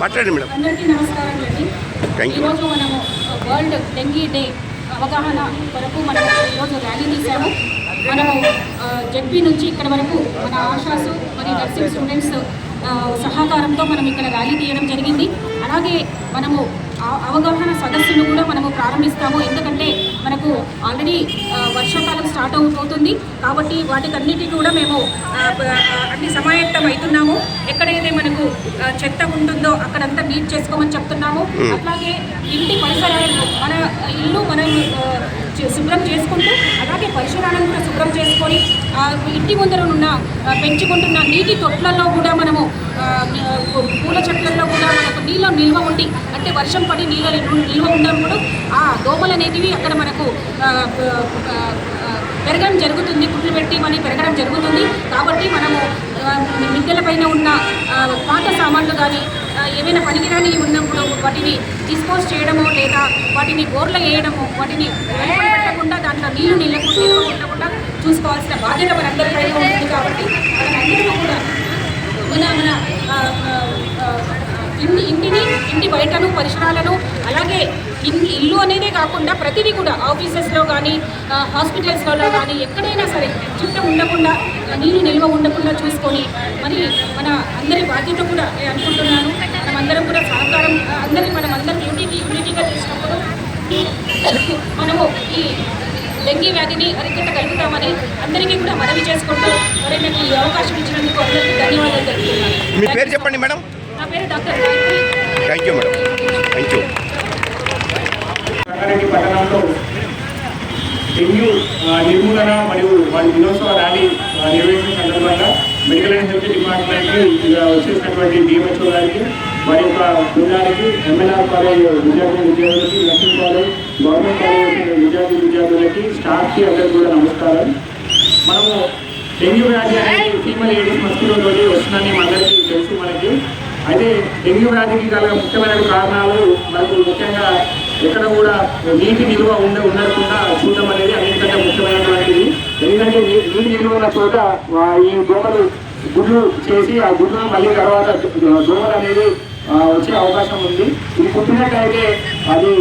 మాట్లాడండి మేడం. అందరికీ నమస్కారం అండి. You. ఈరోజు మనము వరల్డ్ డెంగీ డే అవగాహన కొరకు మనము ఈరోజు ర్యాలీ తీసాము మనము జెడ్పీ నుంచి ఇక్కడ వరకు మన ఆశాసు మరి నర్సింగ్ స్టూడెంట్స్ సహకారంతో మనం ఇక్కడ ర్యాలీ తీయడం జరిగింది. అలాగే మనము అవగాహన సదస్సును కూడా మనము ప్రారంభిస్తాము. ఎందుకంటే మనకు ఆల్రెడీ వర్షాకాలం స్టార్ట్ అవుతుంది. కాబట్టి వాటికన్నిటికీ కూడా మేము అన్ని సమాయత్తం అవుతున్నాము ఎక్కడైతే మనకు చెత్త ఉంటుందో అక్కడంతా నీట్ చేసుకోమని చెప్తున్నాము. అట్లాగే ఇంటి పరిసరాలను మన ఇల్లు మనం శుభ్రం చేసుకుంటూ అలాగే పరిసరాలను కూడా శుభ్రం చేసుకొని ఇంటి ముందర ఉన్న ఆ, పెంచుకుంటున్న నీటి తొట్లలో కూడా మనము పూల చెట్లలో కూడా మనకు నీళ్ళు నిల్వ ఉండి అంటే వర్షం పడి నీళ్ళ నిల్వ ఉన్నప్పుడు ఆ దోమలు అనేటివి అక్కడ మనకు పెరగడం జరుగుతుంది కుట్లు పెట్టి మళ్ళీ పెరగడం జరుగుతుంది. కాబట్టి మనము మిద్దెల పైన ఉన్న పాత సామాన్లు కానీ ఏమైనా పనికిరాని ఉన్నప్పుడు వాటిని డిస్పోజ్ చేయడము లేదా వాటిని బోర్లు వేయడము వాటిని పెట్టకుండా దాంట్లో నీళ్ళు నిలకుండా ఉండకుండా చూసుకోవాల్సిన బాధ్యత మనందరిపైన ఉంటుంది కాబట్టి మనందరూ కూడా మన మన ఇన్ని ఇంటిని ఇంటి బయటను పరిసరాలను అలాగే ఇన్ని ఇల్లు అనేదే కాకుండా ప్రతిదీ కూడా ఆఫీసెస్లో కానీ హాస్పిటల్స్లో కానీ ఎక్కడైనా సరే చుట్టం ఉండకుండా నీరు నిల్వ ఉండకుండా చూసుకొని మరి మన అందరి బాధ్యత కూడా నేను అనుకుంటున్నాను. మనమందరం కూడా సహకారం అందరి మనం అందరం యూనిటీ యూనిటీగా తీసుకున్నప్పుడు మనము ఈ డెంగీ వ్యాధిని అరికట్టగలుగుతామని అందరికీ కూడా మనవి చేసుకుంటూ మరి నాకు ఈ అవకాశం ఇచ్చినందుకు అందరికీ ధన్యవాదాలు తెలుపుతున్నాను. మీ పేరు చెప్పండి మేడం. నా పేరు doctor Gayatri. Thank you madam thank you Rangareddy పట్టణంలో డెంగ్యూ నిర్మూలన మరియు వారి దినోత్సవ ర్యాలీ నిర్వహించిన సందర్భంగా మెడికల్ అండ్ హెల్త్ డిపార్ట్మెంట్కి వచ్చేసినటువంటి డిఎంహెచ్ఓ గారికి వారి యొక్క బృందానికి ఎంఎల్ఆర్ కాలేజ్ విద్యార్థి విద్యార్థులకి నర్సింగ్ కాలేజ్ గవర్నమెంట్ కాలేజ్ విద్యార్థి విద్యార్థులకి స్టాఫ్కి అందరికీ కూడా నమస్కారం. మనము డెంగ్యూ వ్యాధి అనేది ఫీమేల్ ఏడిస్ మస్కిటో తోటి వస్తుందని మనందరికీ తెలుసు మనకి. అయితే డెంగ్యూ వ్యాధికి గల ముఖ్యమైన కారణాలు మనకు ముఖ్యంగా ఎక్కడ కూడా నీటి నిల్వ ఉండ ఉండకుండా చూడడం అనేది అన్నింటికంటే ముఖ్యమైనటువంటిది. ఎందుకంటే నీటి నిల్వ ఉన్న చోట ఈ దోమలు గుడ్లు చేసి ఆ గుడ్లు మళ్ళీ తర్వాత దోమలు అనేది వచ్చే అవకాశం ఉంది. ఇది కుట్టినట్టయితే అది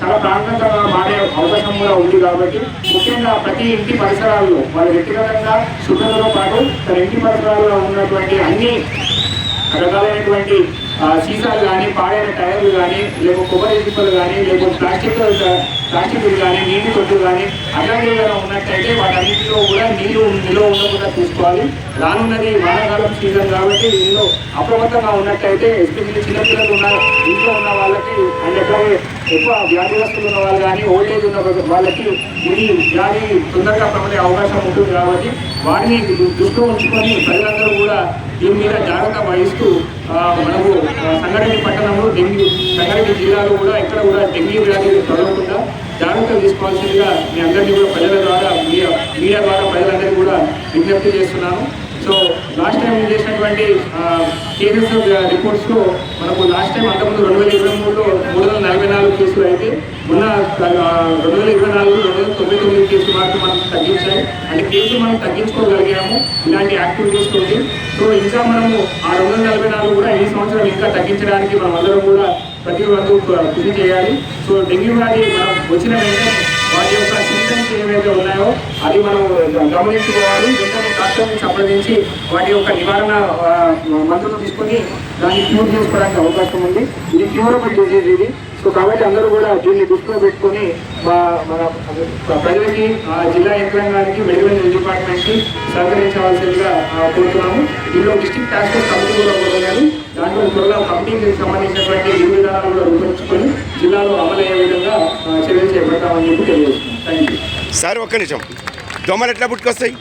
చాలా ప్రాంతంగా మారే అవకాశం కూడా ఉంది కాబట్టి ముఖ్యంగా ప్రతి ఇంటి పరిసరాల్లో వాళ్ళ వ్యక్తిగతంగా శుభ్రతతో పాటు తన ఇంటి పరిసరాల్లో ఉన్నటువంటి అన్ని రకాలైనటువంటి సీసాలు కానీ పాడైన టైర్లు కానీ లేకపోతే కొబ్బరి ఇటుకలు కానీ లేకపోతే ప్లాస్టిక్ ప్లాస్టిక్లు కానీ నీటి కొట్టు కానీ అలాంటివి ఏమైనా ఉన్నట్టయితే వాటన్నింటిలో కూడా నీరు నిల్వ ఉండకుండా చూసుకోవాలి. రానున్నది వానాకాలం సీజన్ కాబట్టి ఇందులో అప్రమత్తంగా ఉన్నట్టయితే ఎస్పెషల్లీ చిన్నపిల్లలు ఉన్న ఇంట్లో ఉన్న వాళ్ళకి అండ్ అట్లాగే ఎక్కువ వ్యాధిగ్రస్తులు ఉన్న వాళ్ళు కానీ ఓల్డేజ్ ఉన్న వాళ్ళకి ఇది వ్యాధి తొందరగా పడే అవకాశం ఉంటుంది కాబట్టి వాటిని దృష్టిలో ఉంచుకొని ప్రజలందరూ కూడా దీని మీద జాగ్రత్త వహిస్తూ మనకు సంగారెడ్డి పట్టణంలో డెంగ్యూ సంగారెడ్డి జిల్లాలో కూడా ఎక్కడ కూడా డెంగ్యూ వ్యాధి తొలగకుండా జాగ్రత్తలు తీసుకోవాల్సిందిగా మీ అందరినీ కూడా ప్రజల ద్వారా మీడియా మీడియా ద్వారా ప్రజలందరికీ కూడా విజ్ఞప్తి చేస్తున్నాను. సో లాస్ట్ టైం చేసినటువంటి కేసెస్ రిపోర్ట్స్లో మనకు లాస్ట్ టైం అంతకుముందు రెండు వేల ఇరవై మూడులో మూడు వందల నలభై నాలుగు కేసులు అయితే ఉన్న రెండు వేల ఇరవై నాలుగు రెండు వందల తొంభై తొమ్మిది కేసులు మాత్రం మనం తగ్గించాయి. అంటే కేసులు మనం తగ్గించుకోగలిగాము ఇలాంటి యాక్టివిటీస్ తోటి. సో ఇంకా మనము ఆ రెండు వందల నలభై నాలుగు కూడా ఈ సంవత్సరం ఇంకా తగ్గించడానికి మనం అందరం కూడా ప్రతి వరకు కృషి చేయాలి. సో డెంగ్యూ వ్యాధి మనం వచ్చిన వెంటనే వాటి యొక్క ఏవైతే ఉన్నాయో అది మనం గమనించుకోవాలి. వెంటనే డాక్టర్ని సంప్రదించి వాటి యొక్క నివారణ మందులు తీసుకొని దాన్ని క్యూర్ చేసుకోవడానికి అవకాశం ఉంది. ఇది క్యూరబుల్ డిజీజ్ ఇది. సో కాబట్టి అందరూ కూడా దీన్ని దృష్టిలో పెట్టుకొని మా మన ప్రజలకి ఆ, జిల్లా యంత్రాంగానికి మెడికల్ హెల్త్ డిపార్ట్మెంట్కి సహకరించవలసిందిగా కోరుతున్నాము. దీనిలో డిస్ట్రిక్ట్ టాస్క్ ఫోర్స్ కమిటీ కూడా ఉన్నది దాంట్లో త్వరలో కమిటీకి సంబంధించినటువంటి విధి విధానాలు కూడా రూపొందించుకొని జిల్లాలో అమలయ్యే విధంగా చర్యలు చేపడతామని చెప్పి తెలియజేస్తున్నాం. థ్యాంక్ యూ సార్ ఒక్క నిమిషం. దోమలు ఎట్లా పుట్టుకొస్తాయి?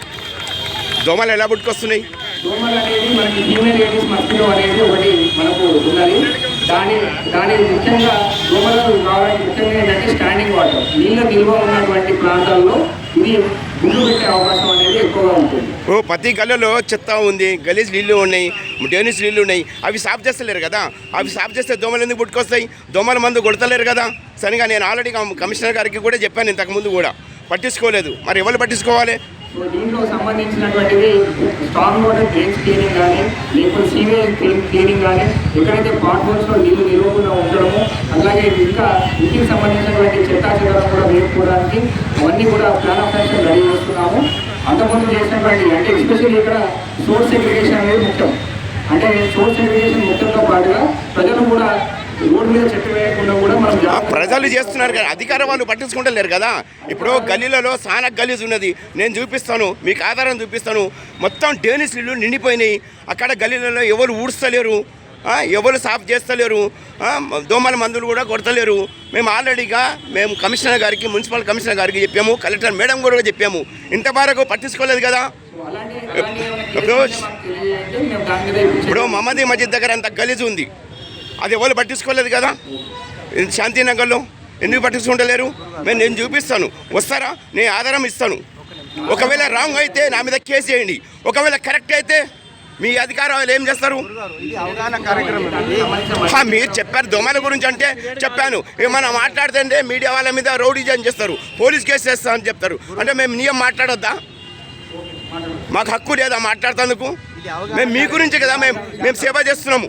దోమలు ఎలా పుట్టుకొస్తున్నాయి? దోమలు అనేది మనకి ఫీమేల్ లేడీస్ మస్కిటో అనేది ఒకటి మనకు ఉన్నది. దాని దాని ముఖ్యంగా దోమలు రావడానికి ముఖ్యంగా ఏంటంటే స్టాండింగ్ వాటర్ నీళ్ళ నిల్వ ఉన్నటువంటి ప్రాంతాల్లో ఇది గుండు పెట్టే అవకాశం అనేది ఎక్కువగా ఉంటుంది. ఓ ప్రతి గల్లీలో చెత్త ఉంది గలీజ్ నీళ్ళు ఉన్నాయి డేనిస్ నీళ్ళు ఉన్నాయి. అవి సాఫ్ చేస్తలేరు కదా? అవి సాఫ్ చేస్తే దోమలు ఎందుకు పుట్టుకొస్తాయి? దోమల మందు కొడతలేరు కదా? సరిగా నేను ఆల్రెడీ కమిషనర్ గారికి కూడా చెప్పాను ఇంతకుముందు కూడా. పట్టించుకోలేదు. మరి ఎవరు పట్టించుకోవాలి? సో దీంట్లో సంబంధించినటువంటివి స్ట్రాంగ్ వాటర్ డ్రైన్స్ క్లీనింగ్ కానీ లేకపోతే సీవేజ్ క్లీన్ క్లీనింగ్ కానీ ఎక్కడైతే పాట్ హోల్స్లో నీళ్ళు నిలవకుండా ఉండడము అలాగే ఇంకా ఇంటికి సంబంధించినటువంటి చెత్తా చెదరం కూడా వేసుకోవడానికి అవన్నీ కూడా ప్లాన్ ఆఫ్ యాక్షన్ రెడీ చేస్తున్నాము. అంతకుముందు చేసినటువంటి అంటే ఎస్పెషల్లీ ఇక్కడ సోర్స్ సెగ్రిగేషన్ అనేది ముఖ్యం. అంటే సోర్స్ సెగ్రిగేషన్ ముఖ్యంతో పాటుగా ప్రజలు కూడా ప్రజలు చేస్తున్నారు కదా అధికార వాళ్ళు పట్టించుకుంటలేరు కదా. ఇప్పుడు గల్లీలలో చాలా గలీజ్ ఉన్నది. నేను చూపిస్తాను మీకు ఆధారం చూపిస్తాను. మొత్తం డేనిస్ ఇల్లు నిండిపోయినాయి. అక్కడ గల్లీలలో ఎవరు ఊడ్స్తలేరు ఎవరు సాఫ్ చేస్తలేరు దోమల మందులు కూడా కొడతలేరు. మేము ఆల్రెడీగా మేము కమిషనర్ గారికి మున్సిపల్ కమిషనర్ గారికి చెప్పాము కలెక్టర్ మేడం కూడా చెప్పాము. ఇంతవరకు పట్టించుకోలేదు కదా. ఇప్పుడు- కేసులు ఉంటే మాకు తెలియజేయండి. మేము దాని మీద ఇప్పుడు మహమ్మదీ మస్జిద్ దగ్గర అంత గలీజ్ ఉంది. అది ఎవరు పట్టించుకోలేదు కదా? శాంతినగర్లో ఎందుకు పట్టించుకుంటలేరు? మేము నేను చూపిస్తాను. వస్తారా? నేను ఆధారం ఇస్తాను. ఒకవేళ రాంగ్ అయితే నా మీద కేసు చేయండి ఒకవేళ కరెక్ట్ అయితే మీ అధికారాలు ఏం చేస్తారు? మీరు చెప్పారు దొంగల గురించి అంటే చెప్పాను. ఏమన్నా మాట్లాడుతుంటే మీడియా వాళ్ళ మీద రౌడీజన్ చేస్తారు. పోలీస్ కేసు చేస్తా అని చెప్తారు. అంటే మేము నియం మాట్లాడొద్దా? మాకు హక్కు లేదా మాట్లాడుతందుకు మేము మీ గురించి కదా మేము మేము సేవ చేస్తున్నాము.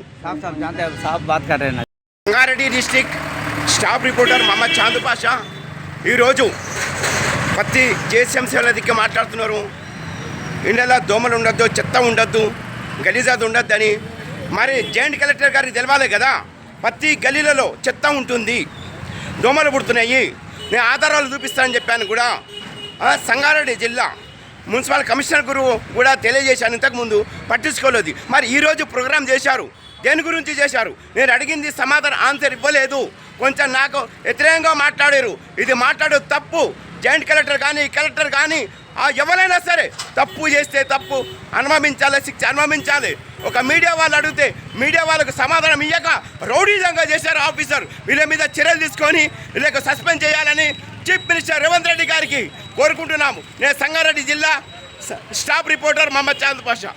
Rangareddy district staff reporter Mohammed Chandu Pasha. ఈరోజు పత్తి జేసీఎంసీల దిక్కు మాట్లాడుతున్నారు. ఇండియాలో దోమలు ఉండొద్దు చెత్త ఉండొద్దు గలీజాది అని మరి జాయింట్ కలెక్టర్ గారికి తెలవాలి కదా. ప్రతి గలీలలో చెత్త ఉంటుంది దోమలు పుడుతున్నాయి. నేను ఆధారాలు చూపిస్తానని చెప్పాను కూడా. సంగారెడ్డి జిల్లా మున్సిపల్ కమిషనర్ గురువు కూడా తెలియజేశాను ఇంతకుముందు పట్టించుకోలేదు. మరి ఈరోజు ప్రోగ్రామ్ చేశారు. దేని గురించి చేశారు? నేను అడిగింది సమాధానం ఆన్సర్ ఇవ్వలేదు. కొంచెం నాకు వ్యతిరేకంగా మాట్లాడారు. ఇది మాట్లాడు తప్పు. జాయింట్ కలెక్టర్ కానీ కలెక్టర్ కానీ ఆ ఎవరైనా సరే తప్పు చేస్తే తప్పు అనుభవించాలి శిక్ష అనుభవించాలి. ఒక మీడియా వాళ్ళు అడిగితే మీడియా వాళ్ళకు సమాధానం ఇయ్యక రౌడీజంగా చేశారు ఆఫీసర్. వీళ్ళ మీద చర్యలు తీసుకొని వీళ్ళకు సస్పెండ్ చేయాలని చీఫ్ మినిస్టర్ రేవంత్ రెడ్డి గారికి కోరుకుంటున్నాము. నేను సంగారెడ్డి జిల్లా స్టాఫ్ రిపోర్టర్ మహమ్మద్ చాంద్ పాషా.